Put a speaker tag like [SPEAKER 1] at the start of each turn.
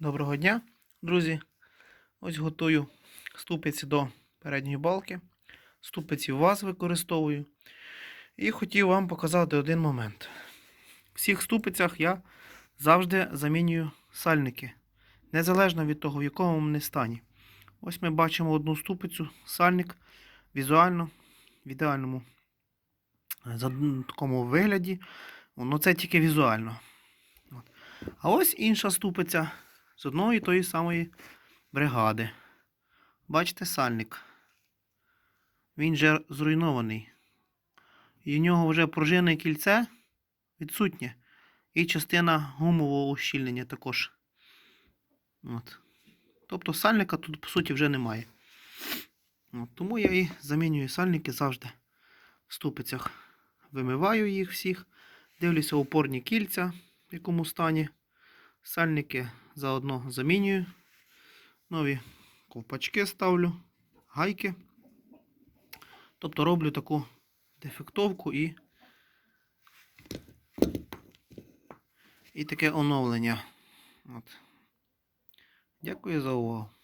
[SPEAKER 1] Доброго дня, друзі. Ось готую ступиці до передньої балки. Ступиці у вас використовую. І хотів вам показати один момент. В всіх ступицях я завжди замінюю сальники. Незалежно від того, в якому вони стані. Ось ми бачимо одну ступицю, сальник візуально в ідеальному за- такому вигляді. Ну це тільки візуально. А ось інша ступиця з одної тої самої бригади. Бачите сальник. Він же зруйнований. І в нього вже пружинне кільце відсутнє. І частина гумового ущільнення також. От. Тобто сальника тут, по суті, вже немає. От. Тому я і замінюю сальники завжди в ступицях. Вимиваю їх всіх. Дивлюся опорні кільця, в якому стані. Сальники заодно замінюю. Нові ковпачки ставлю, гайки. Тобто роблю таку дефектовку і, і таке оновлення. От. Дякую за увагу.